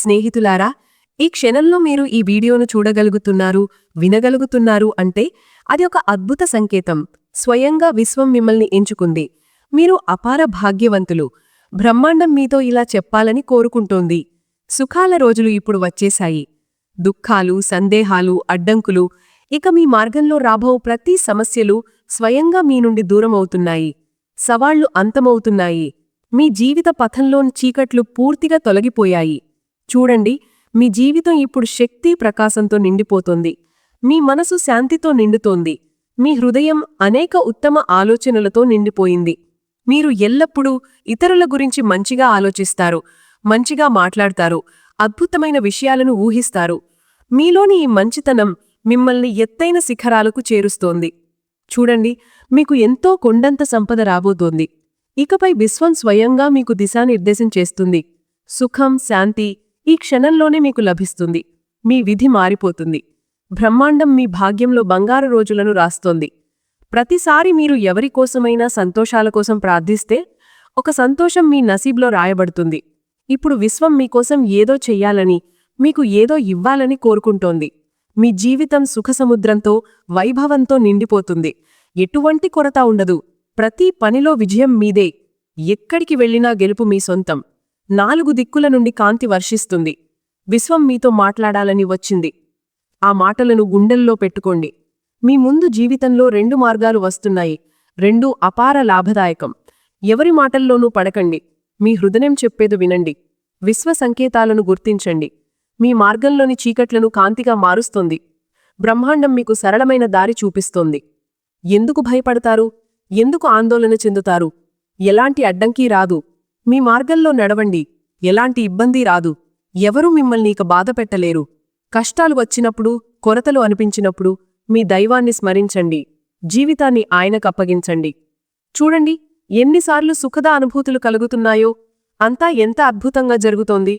స్నేహితులారా ఈ క్షణంలో మీరు ఈ వీడియోను చూడగలుగుతున్నారు వినగలుగుతున్నారు అంటే అది ఒక అద్భుత సంకేతం. స్వయంగా విశ్వం మిమ్మల్ని ఎంచుకుంది. మీరు అపార భాగ్యవంతులు. బ్రహ్మాండం మీతో ఇలా చెప్పాలని కోరుకుంటోంది. సుఖాల రోజులు ఇప్పుడు వచ్చేశాయి. దుఃఖాలు సందేహాలు అడ్డంకులు ఇక మీ మార్గంలో రాబో ప్రతి సమస్యలు స్వయంగా మీ నుండి దూరమవుతున్నాయి. సవాళ్ళు అంతమవుతున్నాయి. మీ జీవిత పథంలోని చీకట్లు పూర్తిగా తొలగిపోయాయి. చూడండి మీ జీవితం ఇప్పుడు శక్తి ప్రకాశంతో నిండిపోతోంది. మీ మనసు శాంతితో నిండుతోంది. మీ హృదయం అనేక ఉత్తమ ఆలోచనలతో నిండిపోయింది. మీరు ఎల్లప్పుడూ ఇతరుల గురించి మంచిగా ఆలోచిస్తారు మంచిగా మాట్లాడతారు అద్భుతమైన విషయాలను ఊహిస్తారు. మీలోని ఈ మంచితనం మిమ్మల్ని ఎత్తైన శిఖరాలకు చేరుస్తోంది. చూడండి మీకు ఎంతో కొండంత సంపద రాబోతోంది. ఇకపై విశ్వం స్వయంగా మీకు దిశానిర్దేశం చేస్తుంది. సుఖం శాంతి ఈ క్షణంలోనే మీకు లభిస్తుంది. మీ విధి మారిపోతుంది. బ్రహ్మాండం మీ భాగ్యంలో బంగారు రోజులను రాస్తోంది. ప్రతిసారి మీరు ఎవరి కోసమైనా సంతోషాల కోసం ప్రార్థిస్తే ఒక సంతోషం మీ నసీబ్లో రాయబడుతుంది. ఇప్పుడు విశ్వం మీకోసం ఏదో చెయ్యాలని మీకు ఏదో ఇవ్వాలని కోరుకుంటోంది. మీ జీవితం సుఖసముద్రంతో వైభవంతో నిండిపోతుంది. ఎటువంటి కొరత ఉండదు. ప్రతి పనిలో విజయం మీదే. ఎక్కడికి వెళ్ళినా గెలుపు మీ సొంతం. నాలుగు దిక్కుల నుండి కాంతి వర్షిస్తుంది. విశ్వం మీతో మాట్లాడాలని వచ్చింది. ఆ మాటలను గుండెల్లో పెట్టుకోండి. మీ ముందు జీవితంలో రెండు మార్గాలు వస్తున్నాయి. రెండూ అపార లాభదాయకం. ఎవరి మాటల్లోనూ పడకండి. మీ హృదయం చెప్పేది వినండి. విశ్వ సంకేతాలను గుర్తించండి. మీ మార్గంలోని చీకట్లను కాంతిగా మారుస్తోంది. బ్రహ్మాండం మీకు సరళమైన దారి చూపిస్తోంది. ఎందుకు భయపడతారు? ఎందుకు ఆందోళన చెందుతారు? ఎలాంటి అడ్డంకి రాదు. మీ మార్గంలో నడవండి. ఎలాంటి ఇబ్బంది రాదు. ఎవరూ మిమ్మల్ని ఇక బాధ పెట్టలేరు. కష్టాలు వచ్చినప్పుడు కొరతలు అనిపించినప్పుడు మీ దైవాన్ని స్మరించండి. జీవితాన్ని ఆయనకప్పగించండి చూడండి ఎన్నిసార్లు సుఖద అనుభూతులు కలుగుతున్నాయో. అంతా ఎంత అద్భుతంగా జరుగుతోంది.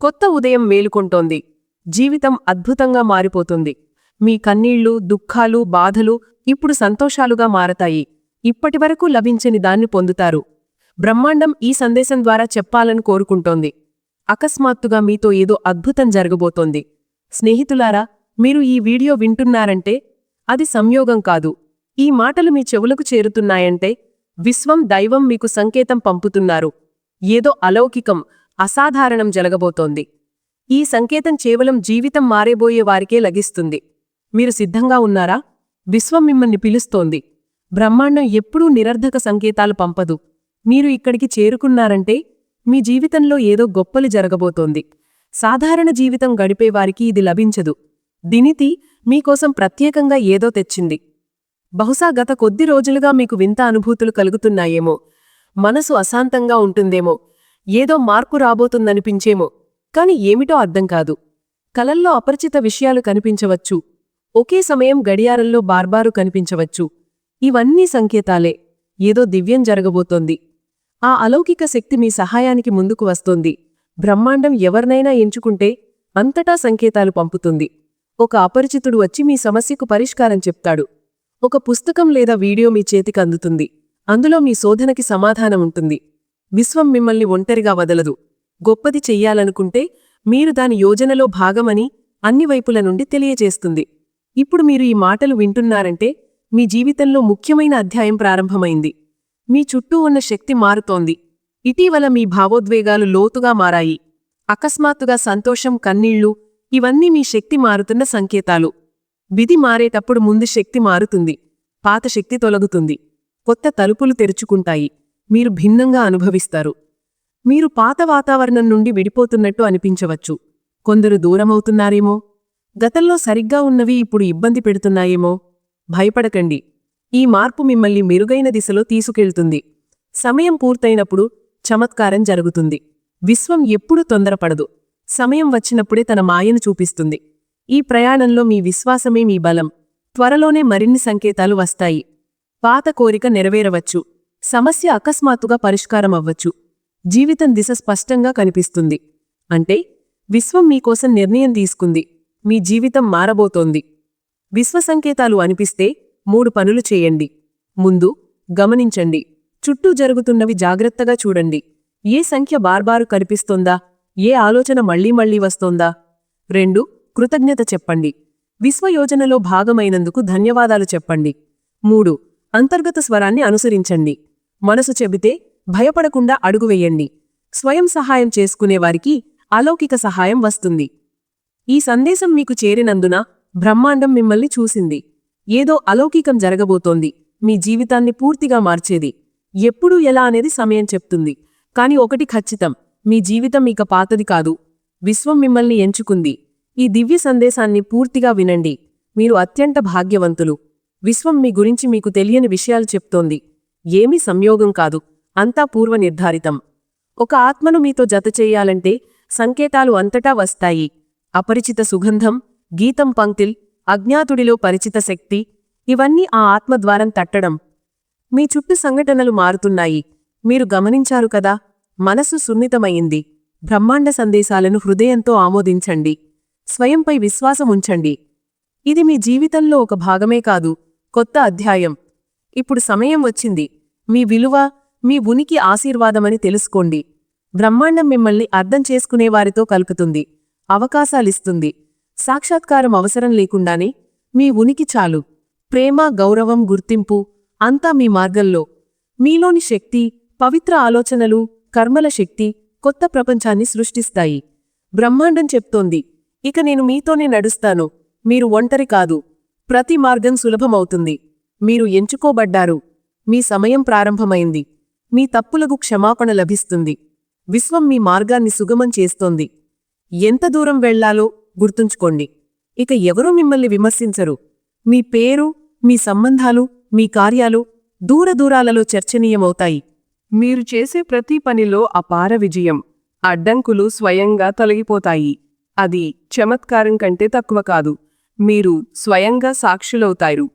కొత్త ఉదయం మేలుకొంటోంది. జీవితం అద్భుతంగా మారిపోతుంది. మీ కన్నీళ్ళు దుఃఖాలు బాధలు ఇప్పుడు సంతోషాలుగా మారతాయి. ఇప్పటివరకు లభించని దాన్ని పొందుతారు. బ్రహ్మాండం ఈ సందేశం ద్వారా చెప్పాలని కోరుకుంటోంది. అకస్మాత్తుగా మీతో ఏదో అద్భుతం జరగబోతోంది. స్నేహితులారా మీరు ఈ వీడియో వింటున్నారంటే అది సంయోగం కాదు. ఈ మాటలు మీ చెవులకు చేరుతున్నాయంటే విశ్వం దైవం మీకు సంకేతం పంపుతున్నారు. ఏదో అలౌకికం అసాధారణం జరగబోతోంది. ఈ సంకేతం కేవలం జీవితం మారేబోయే వారికే లగిస్తుంది మీరు సిద్ధంగా ఉన్నారా? విశ్వం మిమ్మల్ని పిలుస్తోంది. బ్రహ్మాండం ఎప్పుడూ నిరర్ధక సంకేతాలు పంపదు. మీరు ఇక్కడికి చేరుకున్నారంటే మీ జీవితంలో ఏదో గొప్పలు జరగబోతోంది. సాధారణ జీవితం గడిపేవారికి ఇది లభించదు. దినితి మీకోసం ప్రత్యేకంగా ఏదో తెచ్చింది. బహుశా గత కొద్ది రోజులుగా మీకు వింత అనుభూతులు కలుగుతున్నాయేమో. మనసు అశాంతంగా ఉంటుందేమో. ఏదో మార్పు రాబోతుందనిపించేమో. కాని ఏమిటో అర్థం కాదు. కలల్లో అపరిచిత విషయాలు కనిపించవచ్చు. ఒకే సమయం గడియారంలో బార్బారు కనిపించవచ్చు. ఇవన్నీ సంకేతాలే. ఏదో దివ్యం జరగబోతోంది. ఆ అలౌకిక శక్తి మీ సహాయానికి ముందుకు వస్తోంది. బ్రహ్మాండం ఎవరినైనా ఎంచుకుంటే అంతటా సంకేతాలు పంపుతుంది. ఒక అపరిచితుడు వచ్చి మీ సమస్యకు పరిష్కారం చెప్తాడు. ఒక పుస్తకం లేదా వీడియో మీ చేతికి అందుతుంది. అందులో మీ శోధనకి సమాధానం ఉంటుంది. విశ్వం మిమ్మల్ని ఒంటరిగా వదలదు. గొప్పది చెయ్యాలనుకుంటే మీరు దాని యోజనలో భాగమని అన్ని వైపుల నుండి తెలియజేస్తుంది. ఇప్పుడు మీరు ఈ మాటలు వింటున్నారంటే మీ జీవితంలో ముఖ్యమైన అధ్యాయం ప్రారంభమైంది. మీ చుట్టూ ఉన్న శక్తి మారుతోంది. ఇటీవల మీ భావోద్వేగాలు లోతుగా మారాయి. అకస్మాత్తుగా సంతోషం కన్నీళ్ళు ఇవన్నీ మీ శక్తి మారుతున్న సంకేతాలు. విధి మారేటప్పుడు ముందు శక్తి మారుతుంది. పాత శక్తి తొలగుతుంది. కొత్త తలుపులు తెరుచుకుంటాయి. మీరు భిన్నంగా అనుభవిస్తారు. మీరు పాత వాతావరణం నుండి విడిపోతున్నట్టు అనిపించవచ్చు. కొందరు దూరమవుతున్నారేమో? గతంలో సరిగ్గా ఉన్నవి ఇప్పుడు ఇబ్బంది పెడుతున్నాయేమో? భయపడకండి. ఈ మార్పు మిమ్మల్ని మెరుగైన దిశలో తీసుకెళ్తుంది. సమయం పూర్తయినప్పుడు చమత్కారం జరుగుతుంది. విశ్వం ఎప్పుడూ తొందరపడదు. సమయం వచ్చినప్పుడే తన మాయను చూపిస్తుంది. ఈ ప్రయాణంలో మీ విశ్వాసమే మీ బలం. త్వరలోనే మరిన్ని సంకేతాలు వస్తాయి. పాత కోరిక నెరవేరవచ్చు. సమస్య అకస్మాత్తుగా పరిష్కారం అవ్వచ్చు జీవితం దిశ స్పష్టంగా కనిపిస్తుంది. అంటే విశ్వం మీకోసం నిర్ణయం తీసుకుంది. మీ జీవితం మారబోతోంది. విశ్వ సంకేతాలు అనిపిస్తే మూడు పనులు చేయండి. ముందు గమనించండి. చుట్టూ జరుగుతున్నవి జాగ్రత్తగా చూడండి. ఏ సంఖ్య బార్బారు కనిపిస్తోందా? ఏ ఆలోచన మళ్ళీ మళ్ళీ వస్తోందా? రెండు కృతజ్ఞత చెప్పండి. విశ్వయోజనలో భాగమైనందుకు ధన్యవాదాలు చెప్పండి. మూడు అంతర్గత స్వరాన్ని అనుసరించండి. మనసు చెబితే భయపడకుండా అడుగువేయండి స్వయం సహాయం చేసుకునేవారికి అలౌకిక సహాయం వస్తుంది. ఈ సందేశం మీకు చేరినందున బ్రహ్మాండం మిమ్మల్ని చూసింది. ఏదో అలౌకికం జరగబోతోంది. మీ జీవితాన్ని పూర్తిగా మార్చేది. ఎప్పుడు ఎలా అనేది సమయం చెప్తుంది. కాని ఒకటి ఖచ్చితం. మీ జీవితం ఇక పాతది కాదు. విశ్వం మిమ్మల్ని ఎంచుకుంది. ఈ దివ్య సందేశాన్ని పూర్తిగా వినండి. మీరు అత్యంత భాగ్యవంతులు. విశ్వం మీ గురించి మీకు తెలియని విషయాలు చెప్తోంది. ఏమీ సంయోగం కాదు. అంతా పూర్వ నిర్ధారితం ఒక ఆత్మను మీతో జత సంకేతాలు అంతటా వస్తాయి. అపరిచిత సుగంధం గీతం పంక్తిల్ అజ్ఞాతుడిలో పరిచిత శక్తి ఇవన్నీ ఆ ఆత్మద్వారం తట్టడం. మీ చుట్టూ సంఘటనలు మారుతున్నాయి. మీరు గమనించారు కదా మనసు సున్నితమయింది బ్రహ్మాండ సందేశాలను హృదయంతో ఆమోదించండి. స్వయంపై విశ్వాసం ఉంచండి. ఇది మీ జీవితంలో ఒక భాగమే కాదు కొత్త అధ్యాయం. ఇప్పుడు సమయం వచ్చింది. మీ విలువ మీ ఉనికి ఆశీర్వాదమని తెలుసుకోండి. బ్రహ్మాండం మిమ్మల్ని అర్థం చేసుకునేవారితో కలుపుతుంది. అవకాశాలిస్తుంది. సాక్షాత్కారం అవసరం లేకుండానే మీ ఉనికి చాలు. ప్రేమ గౌరవం గుర్తింపు అంతా మీ మార్గంలో. మీలోని శక్తి పవిత్ర ఆలోచనలు కర్మల శక్తి కొత్త ప్రపంచాన్ని సృష్టిస్తాయి. బ్రహ్మాండం చెప్తోంది. ఇక నేను మీతోనే నడుస్తాను. మీరు ఒంటరి కాదు. ప్రతి మార్గం సులభమవుతుంది. మీరు ఎంచుకోబడ్డారు. మీ సమయం ప్రారంభమైంది. మీ తప్పులకు క్షమాపణ లభిస్తుంది. విశ్వం మీ మార్గాన్ని సుగమం చేస్తోంది. ఎంత దూరం వెళ్ళాలో గుర్తుంచుకోండి. ఇక ఎవరూ మిమ్మల్ని విమర్శించరు. మీ పేరు మీ సంబంధాలు మీ కార్యాలు దూరదూరాలలో చర్చనీయమవుతాయి. మీరు చేసే ప్రతి పనిలో అపార విజయం అడ్డంకులు స్వయంగా తొలగిపోతాయి. అది చమత్కారం కంటే తక్కువ కాదు. మీరు స్వయంగా సాక్షులవుతారు.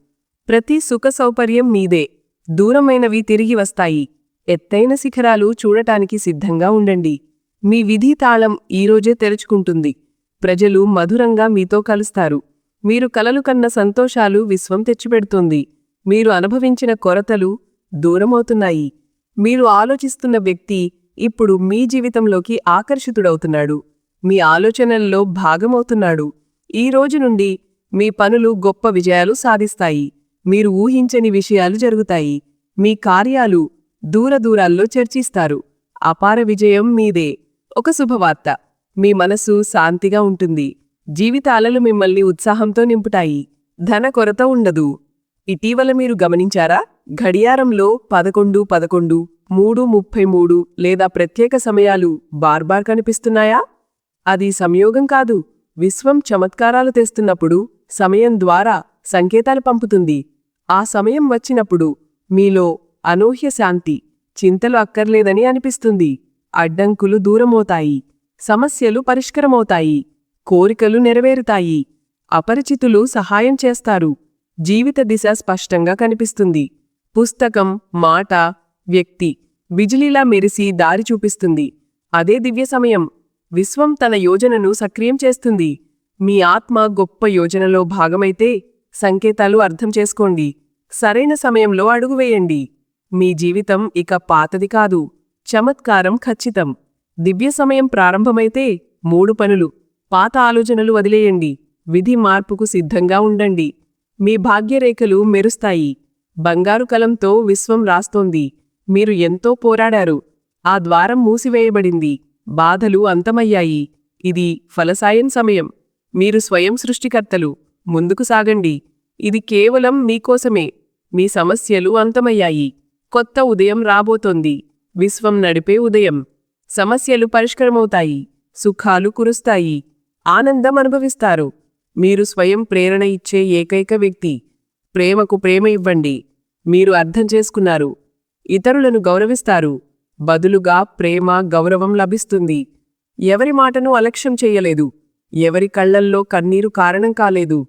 ప్రతి సుఖ సౌకర్యం మీదే. దూరమైనవి తిరిగి వస్తాయి. ఎత్తైన శిఖరాలు చూడటానికి సిద్ధంగా ఉండండి. మీ విధి తాళం ఈరోజే తెరుచుకుంటుంది. ప్రజలు మధురంగా మీతో కలుస్తారు. మీరు కలలు కన్న సంతోషాలు విశ్వం తెచ్చిపెడుతుంది. మీరు అనుభవించిన కొరతలు దూరమవుతున్నాయి. మీరు ఆలోచిస్తున్న వ్యక్తి ఇప్పుడు మీ జీవితంలోకి ఆకర్షితుడవుతున్నాడు. మీ ఆలోచనల్లో భాగమవుతున్నాడు. ఈ రోజు నుండి మీ పనులు గొప్ప విజయాలు సాధిస్తాయి. మీరు ఊహించని విషయాలు జరుగుతాయి. మీ కార్యాలు దూరదూరాల్లో చర్చిస్తారు. అపార విజయం మీదే. ఒక శుభవార్త. మీ మనసు శాంతిగా ఉంటుంది. జీవితాలలు మిమ్మల్ని ఉత్సాహంతో నింపుతాయి. ధన కొరత ఉండదు. ఇటీవల మీరు గమనించారా? గడియారంలో పదకొండు పదకొండు మూడు ముప్పై మూడు లేదా ప్రత్యేక సమయాలు బార్బార్ కనిపిస్తున్నాయా? అది సంయోగం కాదు. విశ్వం చమత్కారాలు తెస్తున్నప్పుడు సమయం ద్వారా సంకేతాలు పంపుతుంది. ఆ సమయం వచ్చినప్పుడు మీలో అనూహ్య శాంతి చింతలు అక్కర్లేదని అనిపిస్తుంది. అడ్డంకులు దూరమవుతాయి. సమస్యలు పరిష్కరమవుతాయి. కోరికలు నెరవేరుతాయి. అపరిచితులు సహాయం చేస్తారు. జీవిత దిశ స్పష్టంగా కనిపిస్తుంది. పుస్తకం మాట వ్యక్తి బిజిలీలా మెరిసి దారి చూపిస్తుంది. అదే దివ్య సమయం. విశ్వం తన యోజనను సక్రియం చేస్తుంది. మీ ఆత్మ గొప్ప యోజనలో భాగమైతే సంకేతాలు అర్థం చేసుకోండి. సరైన సమయంలో అడుగువేయండి మీ జీవితం ఇక పాతది కాదు. చమత్కారం ఖచ్చితం. దివ్య సమయం ప్రారంభమైతే మూడు పనులు. పాత ఆలోచనలు వదిలేయండి. విధి మార్పుకు సిద్ధంగా ఉండండి. మీ భాగ్యరేఖలు మెరుస్తాయి. బంగారు కలంతో విశ్వం రాస్తోంది. మీరు ఎంతో పోరాడారు. ఆ ద్వారం మూసివేయబడింది. బాధలు అంతమయ్యాయి. ఇది ఫలసాయం సమయం. మీరు స్వయం సృష్టికర్తలు. ముందుకు సాగండి. ఇది కేవలం మీకోసమే. మీ సమస్యలు అంతమయ్యాయి. కొత్త ఉదయం రాబోతోంది. విశ్వం నడిపే ఉదయం. సమస్యలు పరిష్కరమవుతాయి సుఖాలు కురుస్తాయి ఆనందం అనుభవిస్తారు. మీరు స్వయం ప్రేరణ ఇచ్చే ఏకైక వ్యక్తి. ప్రేమకు ప్రేమ ఇవ్వండి. మీరు అర్థం చేసుకున్నారు. ఇతరులను గౌరవిస్తారు. బదులుగా ప్రేమ గౌరవం లభిస్తుంది. ఎవరి మాటను అలక్ష్యం చెయ్యలేదు ఎవరి కళ్ళల్లో కన్నీరు కారణం కాలేదు.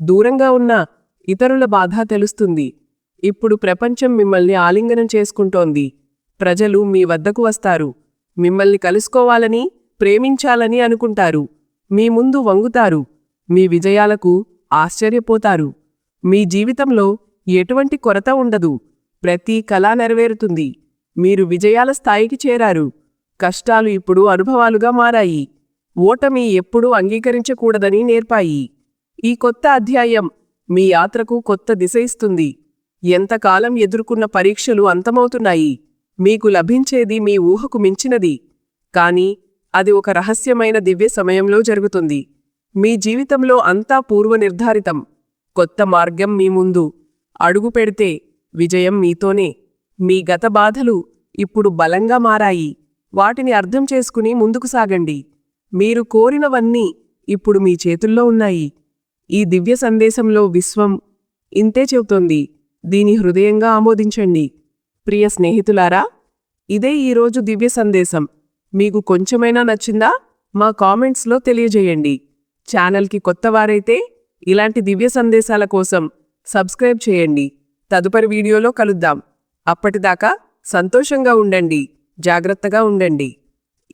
దూరంగా ఉన్న ఇతరుల బాధ తెలుస్తుంది. ఇప్పుడు ప్రపంచం మిమ్మల్ని ఆలింగనం చేసుకుంటోంది. ప్రజలు మీ వద్దకు వస్తారు. మిమ్మల్ని కలుసుకోవాలని ప్రేమించాలని అనుకుంటారు. మీ ముందు వంగుతారు. మీ విజయాలకు ఆశ్చర్యపోతారు. మీ జీవితంలో ఎటువంటి కొరత ఉండదు. ప్రతి కళ నెరవేరుతుంది. మీరు విజయాల స్థాయికి చేరారు. కష్టాలు ఇప్పుడు అనుభవాలుగా మారాయి. ఓటమి ఎప్పుడూ అంగీకరించకూడదని నేర్పాయి. ఈ కొత్త అధ్యాయం మీ యాత్రకు కొత్త దిశ ఇస్తుంది. ఎంతకాలం ఎదుర్కొన్న పరీక్షలు అంతమవుతున్నాయి. మీకు లభించేది మీ ఊహకు మించినది. కాని అది ఒక రహస్యమైన దివ్య సమయంలో జరుగుతుంది. మీ జీవితంలో అంతా పూర్వనిర్ధారితం. కొత్త మార్గం మీ ముందు. అడుగు పెడితే విజయం మీతోనే. మీ గత బాధలు ఇప్పుడు బలంగా మారాయి. వాటిని అర్థం చేసుకుని ముందుకు సాగండి. మీరు కోరినవన్నీ ఇప్పుడు మీ చేతుల్లో ఉన్నాయి. ఈ దివ్య సందేశంలో విశ్వం ఇంతే చెబుతోంది. దీని హృదయంగా ఆమోదించండి. ప్రియ స్నేహితులారా ఇదే ఈరోజు దివ్య సందేశం. మీకు కొంచెమైనా నచ్చిందా? మా కామెంట్స్లో తెలియజేయండి. ఛానల్కి కొత్తవారైతే ఇలాంటి దివ్య సందేశాల కోసం సబ్స్క్రైబ్ చేయండి. తదుపరి వీడియోలో కలుద్దాం. అప్పటిదాకా సంతోషంగా ఉండండి. జాగ్రత్తగా ఉండండి.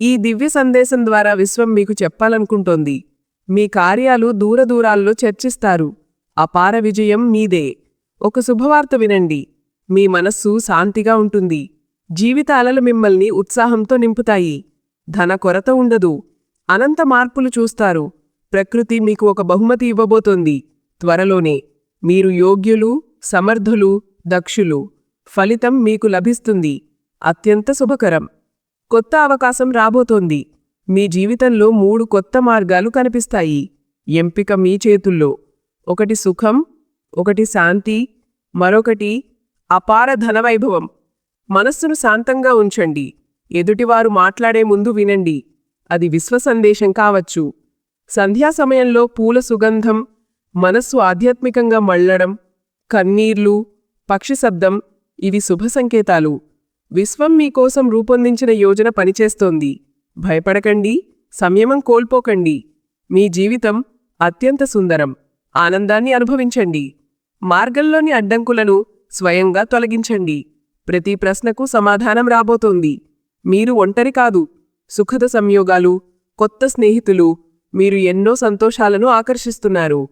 ఈ దివ్య సందేశం ద్వారా విశ్వం మీకు చెప్పాలనుకుంటోంది. మీ కార్యాలు దూరదూరాల్లో చర్చిస్తారు. అపార విజయం మీదే. ఒక శుభవార్త వినండి. మీ మనస్సు శాంతిగా ఉంటుంది. జీవితాలలు మిమ్మల్ని ఉత్సాహంతో నింపుతాయి. ధన కొరత ఉండదు. అనంత మార్పులు చూస్తారు. ప్రకృతి మీకు ఒక బహుమతి ఇవ్వబోతోంది. త్వరలోనే మీరు యోగ్యులు సమర్థులు దక్షులు. ఫలితం మీకు లభిస్తుంది. అత్యంత శుభకరం. కొత్త అవకాశం రాబోతోంది. మీ జీవితంలో మూడు కొత్త మార్గాలు కనిపిస్తాయి. ఎంపిక మీ చేతుల్లో. ఒకటి సుఖం ఒకటి శాంతి మరొకటి అపార ధనవైభవం. మనస్సును శాంతంగా ఉంచండి. ఎదుటివారు మాట్లాడే ముందు వినండి. అది విశ్వసందేశం కావచ్చు. సంధ్యా సమయంలో పూల సుగంధం మనస్సు ఆధ్యాత్మికంగా మళ్ళడం కన్నీర్లు పక్షి శబ్దం ఇవి శుభ సంకేతాలు. విశ్వం మీకోసం రూపొందించిన యోజన పనిచేస్తోంది. భయపడకండి. సంయమం కోల్పోకండి. మీ జీవితం అత్యంత సుందరం. ఆనందాన్ని అనుభవించండి. మార్గంలోని అడ్డంకులను స్వయంగా తొలగించండి. ప్రతి ప్రశ్నకు సమాధానం రాబోతోంది. మీరు ఒంటరి కాదు. సుఖద సంయోగాలు కొత్త స్నేహితులు మీరు ఎన్నో సంతోషాలను ఆకర్షిస్తున్నారు.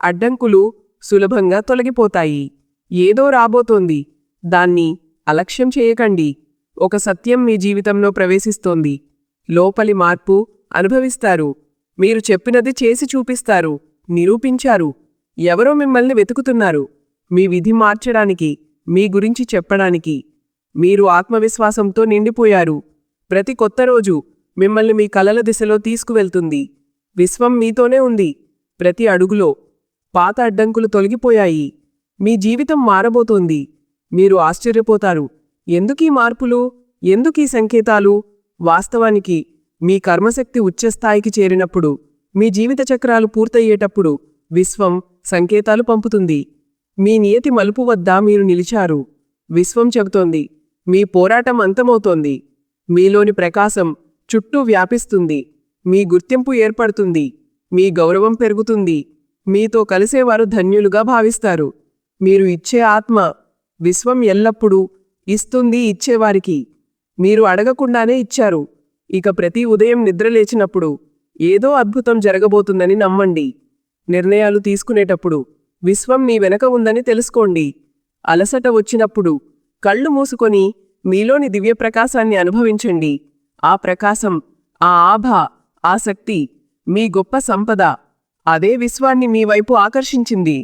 అడ్డంకులు సులభంగా తొలగిపోతాయి. ఏదో రాబోతోంది. దాన్ని అలక్ష్యం చేయకండి. ఒక సత్యం మీ జీవితంలో ప్రవేశిస్తోంది. లోపలి మార్పు అనుభవిస్తారు. మీరు చెప్పినది చేసి చూపిస్తారు. నిరూపించారు. ఎవరో మిమ్మల్ని వెతుకుతున్నారు. మీ విధి మార్చడానికి మీ గురించి చెప్పడానికి మీరు ఆత్మవిశ్వాసంతో నిండిపోయారు. ప్రతి కొత్త రోజు మిమ్మల్ని మీ కలల దిశలో తీసుకువెళ్తుంది. విశ్వం మీతోనే ఉంది. ప్రతి అడుగులో పాత అడ్డంకులు తొలగిపోయాయి. మీ జీవితం మారబోతోంది. మీరు ఆశ్చర్యపోతారు. ఎందుకీ మార్పులు? ఎందుకీ సంకేతాలు? వాస్తవానికి మీ కర్మశక్తి ఉచ్చస్థాయికి చేరినప్పుడు మీ జీవిత చక్రాలు పూర్తయ్యేటప్పుడు విశ్వం సంకేతాలు పంపుతుంది. మీ నియతి మలుపు వద్ద మీరు నిలిచారు. విశ్వం చెబుతోంది. మీ పోరాటం అంతమవుతోంది. మీలోని ప్రకాశం చుట్టూ వ్యాపిస్తుంది. మీ గుర్తింపు ఏర్పడుతుంది. మీ గౌరవం పెరుగుతుంది. మీతో కలిసేవారు ధన్యులుగా భావిస్తారు. మీరు ఇచ్చే ఆత్మ విశ్వం ఎల్లప్పుడూ ఇస్తుంది ఇచ్చేవారికి. మీరు అడగకుండానే ఇచ్చారు. ఇక ప్రతి ఉదయం నిద్రలేచినప్పుడు ఏదో అద్భుతం జరగబోతుందని నమ్మండి. నిర్ణయాలు తీసుకునేటప్పుడు విశ్వం మీ వెనక ఉందని తెలుసుకోండి. అలసట వచ్చినప్పుడు కళ్ళు మూసుకొని మీలోని దివ్యప్రకాశాన్ని అనుభవించండి. ఆ ప్రకాశం ఆ ఆభ ఆ శక్తి మీ గొప్ప సంపద. అదే విశ్వాన్ని మీ వైపు ఆకర్షించింది.